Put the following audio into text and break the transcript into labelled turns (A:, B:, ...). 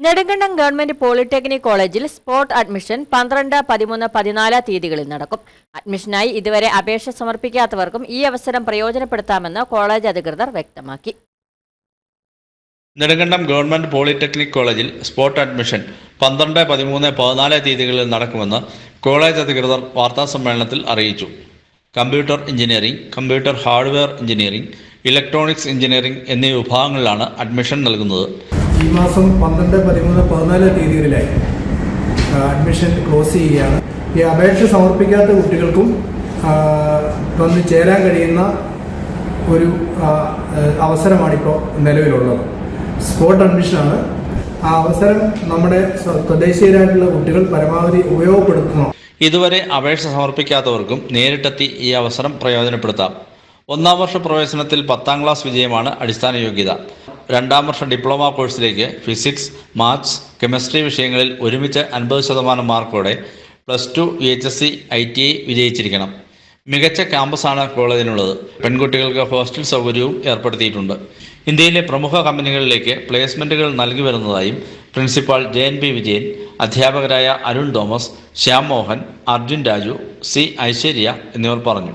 A: Nedumkandam government polytechnic കോളേജിൽ spot admission പന്ത്രണ്ട് പതിമൂന്ന് പതിനാല് തീയതികളിൽ നടക്കും. അഡ്മിഷനായി ഇതുവരെ അപേക്ഷ സമർപ്പിക്കാത്തവർക്കും ഈ അവസരം പ്രയോജനപ്പെടുത്താമെന്ന് കോളേജ് അധികൃതർ വ്യക്തമാക്കി.
B: നെടുങ്കണ്ടം ഗവൺമെന്റ് പോളിടെക്നിക് കോളേജിൽ സ്പോട്ട് അഡ്മിഷൻ പന്ത്രണ്ട് പതിമൂന്ന് പതിനാല് തീയതികളിൽ നടക്കുമെന്ന് കോളേജ് അധികൃതർ വാർത്താസമ്മേളനത്തിൽ അറിയിച്ചു. Computer engineering computer hardware engineering electronics engineering എന്നീ വിഭാഗങ്ങളിലാണ് അഡ്മിഷൻ നൽകുന്നത്.
C: ഈ മാസം പന്ത്രണ്ട് പതിമൂന്ന് പതിനാല് തീയതികളിലായി അഡ്മിഷൻ ക്ലോസ് ചെയ്യുകയാണ്. ഈ അപേക്ഷ സമർപ്പിക്കാത്ത കുട്ടികൾക്കും വന്ന് ചേരാൻ കഴിയുന്ന ഒരു അവസരമാണിപ്പോൾ നിലവിലുള്ളത്. സ്പോട്ട് അഡ്മിഷനാണ് ആ അവസരം നമ്മുടെ തദ്ദേശീയരായിട്ടുള്ള കുട്ടികൾ പരമാവധി ഉപയോഗപ്പെടുത്തണം.
B: ഇതുവരെ അപേക്ഷ സമർപ്പിക്കാത്തവർക്കും നേരിട്ടെത്തി ഈ അവസരം പ്രയോജനപ്പെടുത്താം. ഒന്നാം വർഷ പ്രവേശനത്തിൽ പത്താം ക്ലാസ് വിജയമാണ് അടിസ്ഥാന യോഗ്യത. രണ്ടാം വർഷ ഡിപ്ലോമ കോഴ്സിലേക്ക് ഫിസിക്സ് മാത്സ് കെമിസ്ട്രി വിഷയങ്ങളിൽ ഒരുമിച്ച് അൻപത് ശതമാനം മാർക്കോടെ plus two V H S C I T I വിജയിച്ചിരിക്കണം. മികച്ച ക്യാമ്പസാണ് കോളേജിനുള്ളത്. പെൺകുട്ടികൾക്ക് ഹോസ്റ്റൽ സൗകര്യവും ഏർപ്പെടുത്തിയിട്ടുണ്ട്. ഇന്ത്യയിലെ പ്രമുഖ കമ്പനികളിലേക്ക് പ്ലേസ്മെന്റുകൾ നൽകി വരുന്നതായും principal J N P Vijayan അധ്യാപകരായ അരുൺ തോമസ് ശ്യാം മോഹൻ അർജുൻ രാജു സി ഐശ്വര്യ എന്നിവർ പറഞ്ഞു.